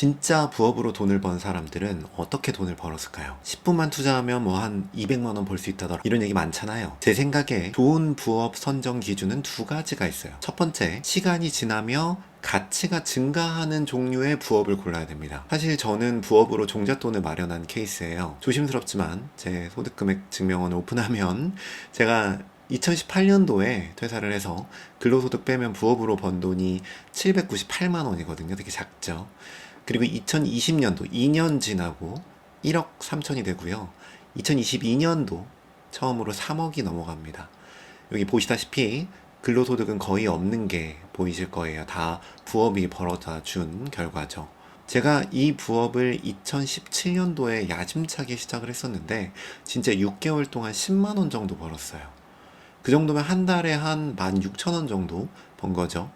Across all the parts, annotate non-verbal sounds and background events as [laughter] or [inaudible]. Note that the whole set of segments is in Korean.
진짜 부업으로 돈을 번 사람들은 어떻게 돈을 벌었을까요? 10분만 투자하면 뭐 한 200만 원 벌 수 있다더라 이런 얘기 많잖아요. 제 생각에 좋은 부업 선정 기준은 두 가지가 있어요. 첫 번째, 시간이 지나며 가치가 증가하는 종류의 부업을 골라야 됩니다. 사실 저는 부업으로 종잣돈을 마련한 케이스예요. 조심스럽지만 제 소득 금액 증명원을 오픈하면 제가 2018년도에 퇴사를 해서 근로소득 빼면 부업으로 번 돈이 798만 원이거든요. 되게 작죠. 그리고 2020년도 2년 지나고 1억 3천이 되고요. 2022년도 처음으로 3억이 넘어갑니다. 여기 보시다시피 근로소득은 거의 없는 게 보이실 거예요. 다 부업이 벌어다 준 결과죠. 제가 이 부업을 2017년도에 야심차게 시작을 했었는데 진짜 6개월 동안 10만 원 정도 벌었어요. 그 정도면 한 달에 한 16,000원 정도 번 거죠.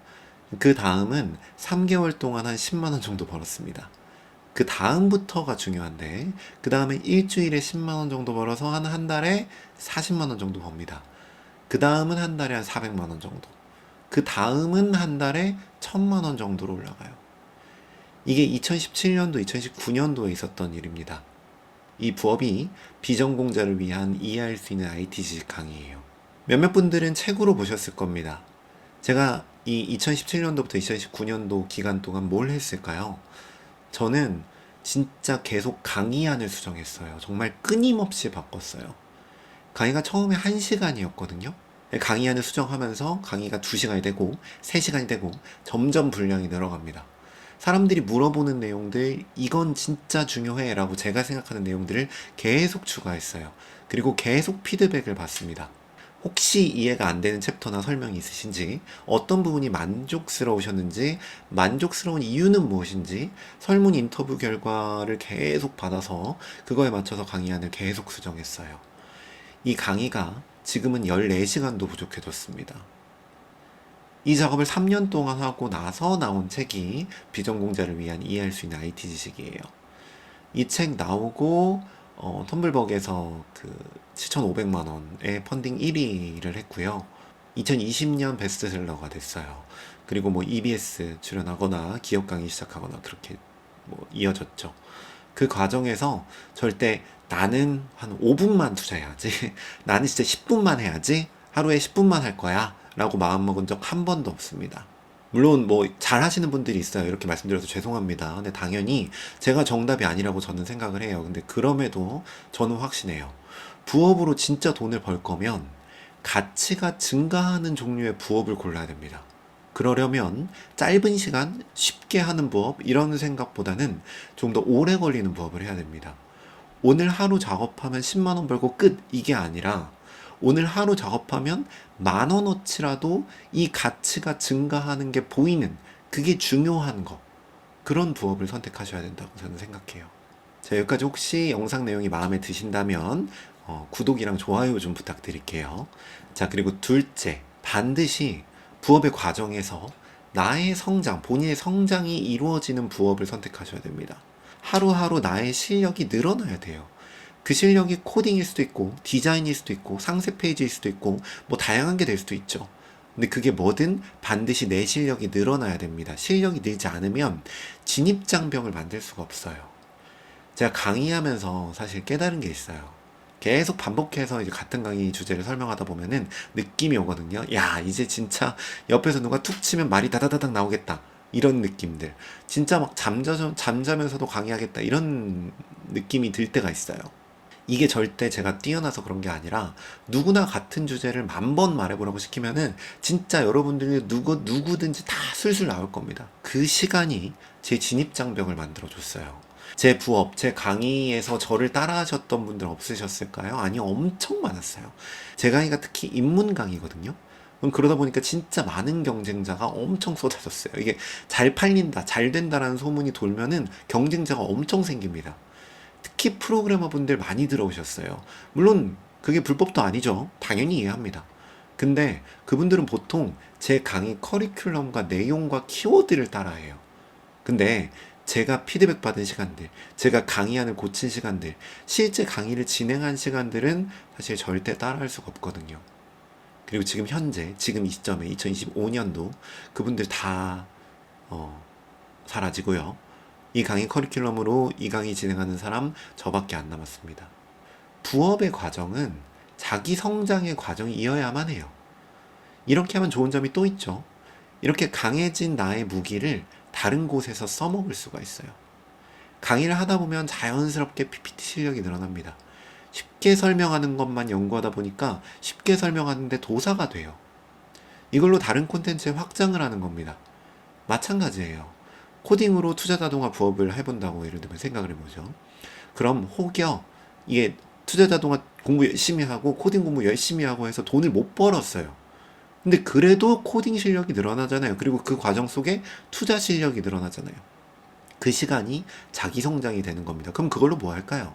그 다음은 3개월 동안 한 10만 원 정도 벌었습니다. 그 다음부터가 중요한데 그 다음에 일주일에 10만 원 정도 벌어서 한 한 달에 40만 원 정도 법니다. 그 다음은 한 달에 한 400만 원 정도. 그 다음은 한 달에 1000만 원 정도로 올라가요. 이게 2017년도, 2019년도에 있었던 일입니다. 이 부업이 비전공자를 위한 이해할 수 있는 IT 지식 강의예요. 몇몇 분들은 책으로 보셨을 겁니다. 제가 이 2017년도부터 2019년도 기간 동안 뭘 했을까요? 저는 진짜 계속 강의안을 수정했어요. 정말 끊임없이 바꿨어요. 강의가 처음에 1시간이었거든요. 강의안을 수정하면서 강의가 2시간이 되고 3시간이 되고 점점 분량이 늘어갑니다. 사람들이 물어보는 내용들 이건 진짜 중요해 라고 제가 생각하는 내용들을 계속 추가했어요. 그리고 계속 피드백을 받습니다. 혹시 이해가 안 되는 챕터나 설명이 있으신지, 어떤 부분이 만족스러우셨는지, 만족스러운 이유는 무엇인지, 설문 인터뷰 결과를 계속 받아서 그거에 맞춰서 강의안을 계속 수정했어요. 이 강의가 지금은 14시간도 부족해졌습니다. 이 작업을 3년 동안 하고 나서 나온 책이 비전공자를 위한 이해할 수 있는 IT 지식이에요. 이 책 나오고 어, 텀블벅에서 그 7,500만 원의 펀딩 1위를 했고요. 2020년 베스트셀러가 됐어요. 그리고 뭐 EBS 출연하거나 기업 강의 시작하거나 그렇게 뭐 이어졌죠. 그 과정에서 절대 나는 한 5분만 투자해야지. [laughs] 나는 진짜 10분만 해야지. 하루에 10분만 할 거야. 라고 마음먹은 적 한 번도 없습니다. 물론 뭐 잘 하시는 분들이 있어요. 이렇게 말씀드려서 죄송합니다. 근데 당연히 제가 정답이 아니라고 저는 생각을 해요. 근데 그럼에도 저는 확신해요. 부업으로 진짜 돈을 벌 거면 가치가 증가하는 종류의 부업을 골라야 됩니다. 그러려면 짧은 시간 쉽게 하는 부업 이런 생각보다는 좀 더 오래 걸리는 부업을 해야 됩니다. 오늘 하루 작업하면 10만 원 벌고 끝 이게 아니라 오늘 하루 작업하면 만 원어치라도 이 가치가 증가하는 게 보이는 그게 중요한 거 그런 부업을 선택하셔야 된다고 저는 생각해요. 자 여기까지 혹시 영상 내용이 마음에 드신다면 어, 구독이랑 좋아요 좀 부탁드릴게요. 자 그리고 둘째 반드시 부업의 과정에서 나의 성장, 본인의 성장이 이루어지는 부업을 선택하셔야 됩니다. 하루하루 나의 실력이 늘어나야 돼요. 그 실력이 코딩일 수도 있고, 디자인일 수도 있고, 상세 페이지일 수도 있고, 뭐 다양한 게 될 수도 있죠. 근데 그게 뭐든 반드시 내 실력이 늘어나야 됩니다. 실력이 늘지 않으면 진입장벽을 만들 수가 없어요. 제가 강의하면서 사실 깨달은 게 있어요. 계속 반복해서 이제 같은 강의 주제를 설명하다 보면은 느낌이 오거든요. 야, 이제 진짜 옆에서 누가 툭 치면 말이 다다다닥 나오겠다. 이런 느낌들. 진짜 막 잠자, 잠자면서도 강의하겠다. 이런 느낌이 들 때가 있어요. 이게 절대 제가 뛰어나서 그런 게 아니라 누구나 같은 주제를 만 번 말해보라고 시키면은 진짜 여러분들이 누구, 누구든지 다 술술 나올 겁니다. 그 시간이 제 진입 장벽을 만들어 줬어요. 제 부업, 제 강의에서 저를 따라하셨던 분들 없으셨을까요? 아니, 엄청 많았어요. 제 강의가 특히 입문 강의거든요. 그럼 그러다 보니까 진짜 많은 경쟁자가 엄청 쏟아졌어요. 이게 잘 팔린다, 잘 된다라는 소문이 돌면은 경쟁자가 엄청 생깁니다. 특히 프로그래머 분들 많이 들어오셨어요. 물론 그게 불법도 아니죠. 당연히 이해합니다. 근데 그분들은 보통 제 강의 커리큘럼과 내용과 키워드를 따라해요. 근데 제가 피드백 받은 시간들, 제가 강의안을 고친 시간들, 실제 강의를 진행한 시간들은 사실 절대 따라할 수가 없거든요. 그리고 지금 현재, 지금 이 시점에 2025년도 그분들 다, 어, 사라지고요. 이 강의 커리큘럼으로 이 강의 진행하는 사람 저밖에 안 남았습니다. 부업의 과정은 자기 성장의 과정이 이어야만 해요. 이렇게 하면 좋은 점이 또 있죠. 이렇게 강해진 나의 무기를 다른 곳에서 써먹을 수가 있어요. 강의를 하다 보면 자연스럽게 PPT 실력이 늘어납니다. 쉽게 설명하는 것만 연구하다 보니까 쉽게 설명하는데 도사가 돼요. 이걸로 다른 콘텐츠에 확장을 하는 겁니다. 마찬가지예요. 코딩으로 투자 자동화 부업을 해본다고 예를 들면 생각을 해보죠. 그럼 혹여 이게 투자 자동화 공부 열심히 하고 코딩 공부 열심히 하고 해서 돈을 못 벌었어요. 근데 그래도 코딩 실력이 늘어나잖아요. 그리고 그 과정 속에 투자 실력이 늘어나잖아요. 그 시간이 자기 성장이 되는 겁니다. 그럼 그걸로 뭐 할까요?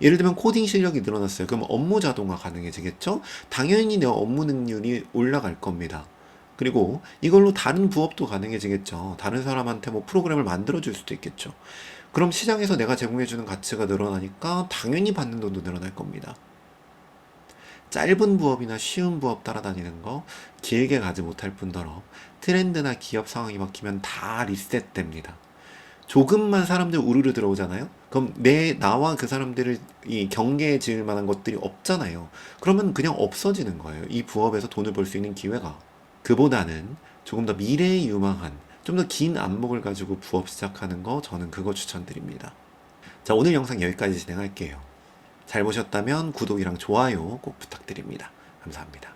예를 들면 코딩 실력이 늘어났어요. 그럼 업무 자동화 가능해지겠죠? 당연히 내 업무 능률이 올라갈 겁니다. 그리고 이걸로 다른 부업도 가능해지겠죠. 다른 사람한테 뭐 프로그램을 만들어 줄 수도 있겠죠. 그럼 시장에서 내가 제공해 주는 가치가 늘어나니까 당연히 받는 돈도 늘어날 겁니다. 짧은 부업이나 쉬운 부업 따라다니는 거 길게 가지 못할 뿐더러 트렌드나 기업 상황이 바뀌면 다 리셋됩니다. 조금만 사람들 우르르 들어오잖아요. 그럼 내 나와 그 사람들을 이 경계에 지을 만한 것들이 없잖아요. 그러면 그냥 없어지는 거예요. 이 부업에서 돈을 벌 수 있는 기회가. 그보다는 조금 더 미래에 유망한 좀 더 긴 안목을 가지고 부업 시작하는 거 저는 그거 추천드립니다. 자, 오늘 영상 여기까지 진행할게요. 잘 보셨다면 구독이랑 좋아요 꼭 부탁드립니다. 감사합니다.